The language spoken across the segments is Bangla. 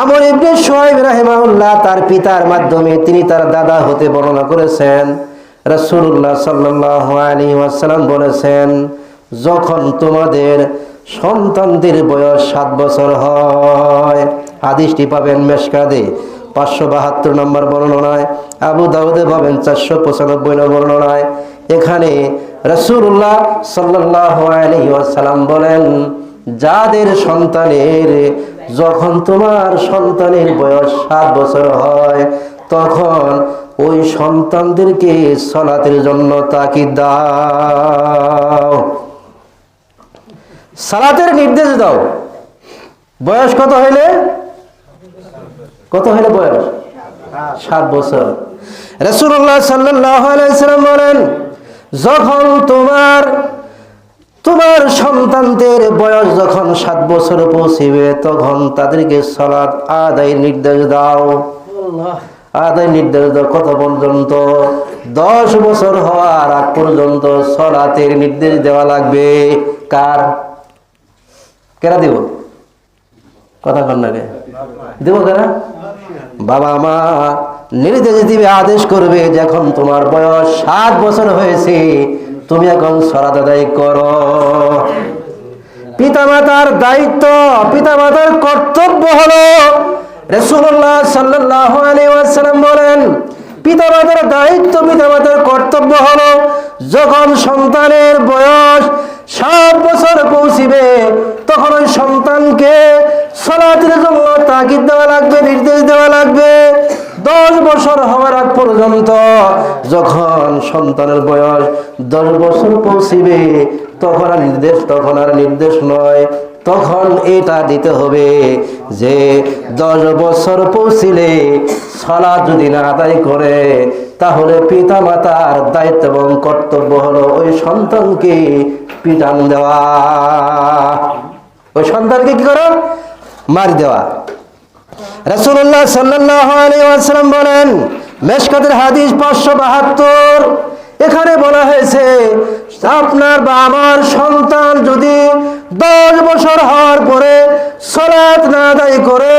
আমর ইবনে সোহাইব রাহিমাহুল্লাহ তার পিতার মাধ্যমে তিনি তার দাদা হতে বর্ণনা করেছেন। রাসূলুল্লাহ সাল্লাল্লাহু আলাইহি ওয়াসাল্লাম বলেছেন, যখন তোমাদের সন্তানদের বয়স সাত বছর হয়, হাদিসটি পাবেন মেশকাদে পাঁচশো বাহাত্তর নম্বর বর্ণনায়, আবু দাউদে পাবেন চারশো পঁচানব্বই নম্বর বর্ণনায়। এখানে রসুল্লাহ সাল্লাহ আলহি ওয়াসাল্লাম বলেন যাদের সন্তানের, যখন তোমার সন্তানের বয়স সাত বছর হয়, তখন ওই সন্তানদেরকে সলাতের জন্য তাকি দাও। সালাতের নির্দেশ দাও। বয়স কত হইলে? কত হইলে বয়স? সাত বছর। রসুল্লাহ সাল্লাম বলেন, যখন তোমার তোমার সন্তানদের বয়স যখন সাত বছর পৌঁছিবে তখন তাদেরকে সলাৎ আদায় নির্দেশ দাও। আদায় নির্দেশ দাও কত পর্যন্ত? দশ বছর হওয়ার আগ পর্যন্ত সলাতের নির্দেশ দেওয়া লাগবে। কার? কেরা দিব? কথা কন না কে? দেবো কেনা বাবা মা নির্দেশ দিবে আদেশ করবে যখন তোমার বয়স সাত বছর হয়েছে তুমি এখন সরাত আদায় করো। পিতামাতার দায়িত্ব, পিতামাতার কর্তব্য হলো রসুল্লাহ সাল্লাহ বলেন, পিতামাতার দায়িত্ব, পিতামাতার কর্তব্য হলো যখন সন্তানের বয়স সাত বছর পৌঁছিবে, তখন ওই সন্তানকে সলাতের জন্য তাগিদ দেওয়া লাগবে, নির্দেশ দেওয়া লাগবে। দশ বছর হওয়ার পর্যন্ত যখন সন্তানের বয়স দশ বছর পৌঁছিবে, তখন আর নির্দেশ, তখন আর নির্দেশ নয়। তখন এটা দিতে হবে যে দশ বছর পৌঁছিলে সলা যদি না আদায় করে, তাহলে পিতা মাতার দায়িত্ব এবং কর্তব্য হলো ওই সন্তানকে পিটান দেওয়া। ওই সন্তানকে কি করো? মার দেওয়া। রাসূলুল্লাহ সাল্লাল্লাহু আলাইহি ওয়াসাল্লাম বলেন মেশকাতের হাদিস পাঁচশো বাহাত্তর। এখানে বলা হয়েছে, আপনার বা আমার সন্তান যদি দশ বছর হওয়ার পরে সলাৎ না আদায় করে,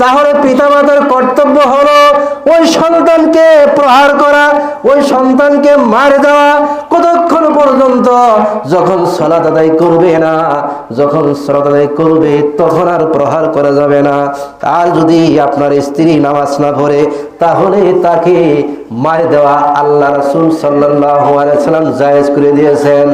তাহলে পিতামাতার কর্তব্য হলো ওই সন্তানকে প্রহার করা, ওই সন্তানকে মারে দেওয়া যখন সলাত আদায় করবে না, যখন সলাত আদায় করবে, তখন আর প্রহার করা যাবে না। আর যদি আপনার স্ত্রী নামাজ না পড়ে, তাহলে তাকে মারে দেওয়া আল্লাহ রসুল সাল্লাহ সাল্লাম জায়েজ করে দিয়েছেন।